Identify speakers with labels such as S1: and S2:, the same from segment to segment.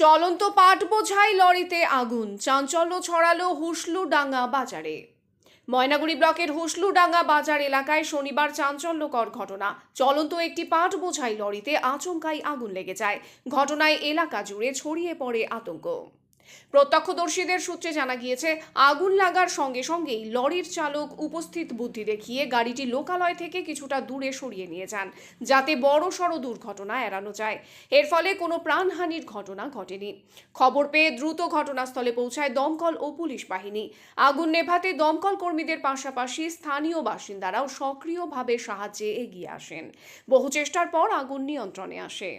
S1: চলন্ত পাট বোঝাই লরিতে আগুন। চাঞ্চল্য ছড়ালো হুসলুডাঙ্গা বাজারে। ময়নাগুড়ি ব্লকের হুসলুডাঙ্গা বাজার এলাকায় শনিবার চাঞ্চল্যকর ঘটনা। চলন্ত একটি পাট বোঝাই লরিতে আচমকাই আগুন লেগে যায়। ঘটনায় এলাকা জুড়ে ছড়িয়ে পড়ে আতঙ্ক। প্রত্যক্ষদর্শীদের সূত্রে জানা গিয়েছে, আগুন লাগার সঙ্গে সঙ্গেই লরির চালক উপস্থিত বুদ্ধি দেখিয়ে গাড়িটি লোকালয় থেকে কিছুটা দূরে সরিয়ে নিয়ে যান, যাতে বড় সড় দুর্ঘটনা এড়ানো যায়। এর ফলে কোনো প্রাণহানির ঘটনা ঘটেনি। খবর পেয়ে দ্রুত ঘটনাস্থলে পৌঁছায় দমকল ও পুলিশ বাহিনী। আগুন নেভাতে দমকল কর্মীদের পাশাপাশি স্থানীয় বাসিন্দারাও সক্রিয়ভাবে সাহায্যে এগিয়ে আসেন। বহু চেষ্টার পর আগুন নিয়ন্ত্রণে আসে।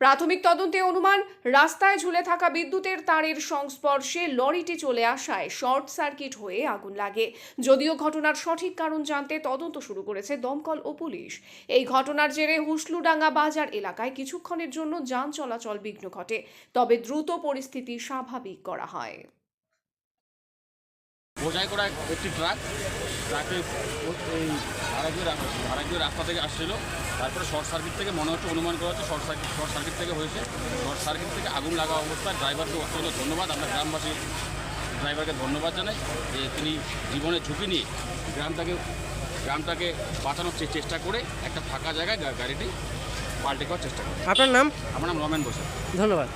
S1: প্রাথমিক তদন্তে অনুমান, রাস্তায় ঝুলে থাকা বিদ্যুতের তারের সংস্পর্শে লরিটি চলে আসায় শর্ট সার্কিট হয়ে আগুন লাগে। যদিও ঘটনার সঠিক কারণ জানতে তদন্ত শুরু করেছে দমকল ও পুলিশ। এই ঘটনার জেরে হুসলুডাঙ্গা বাজার এলাকায় কিছুক্ষণের জন্য যান চলাচল বিঘ্ন ঘটে। তবে দ্রুত পরিস্থিতি স্বাভাবিক করা হয়।
S2: বোঝাই করা একটি ট্রাক ট্রাকে এই ভাড়াগুলো ভাড়াগুলো রাস্তা থেকে আসছিল। তারপরে শর্ট সার্কিট থেকে মনে হচ্ছে অনুমান করা হচ্ছে শর্ট সার্কিট শর্ট সার্কিট থেকে হয়েছে। শর্ট সার্কিট থেকে আগুন লাগা অবস্থায় ড্রাইভারকে অত্যন্ত ধন্যবাদ। আমরা গ্রামবাসী ড্রাইভারকে ধন্যবাদ জানাই যে তিনি জীবনের ঝুঁকি নিয়ে গ্রামটাকে গ্রামটাকে বাঁচানোর চেষ্টা করে একটা ফাঁকা জায়গায় গাড়িটি পাল্টে করার চেষ্টা করে
S3: আপনার নাম?
S2: আমার নাম রমেন বসে।
S3: ধন্যবাদ।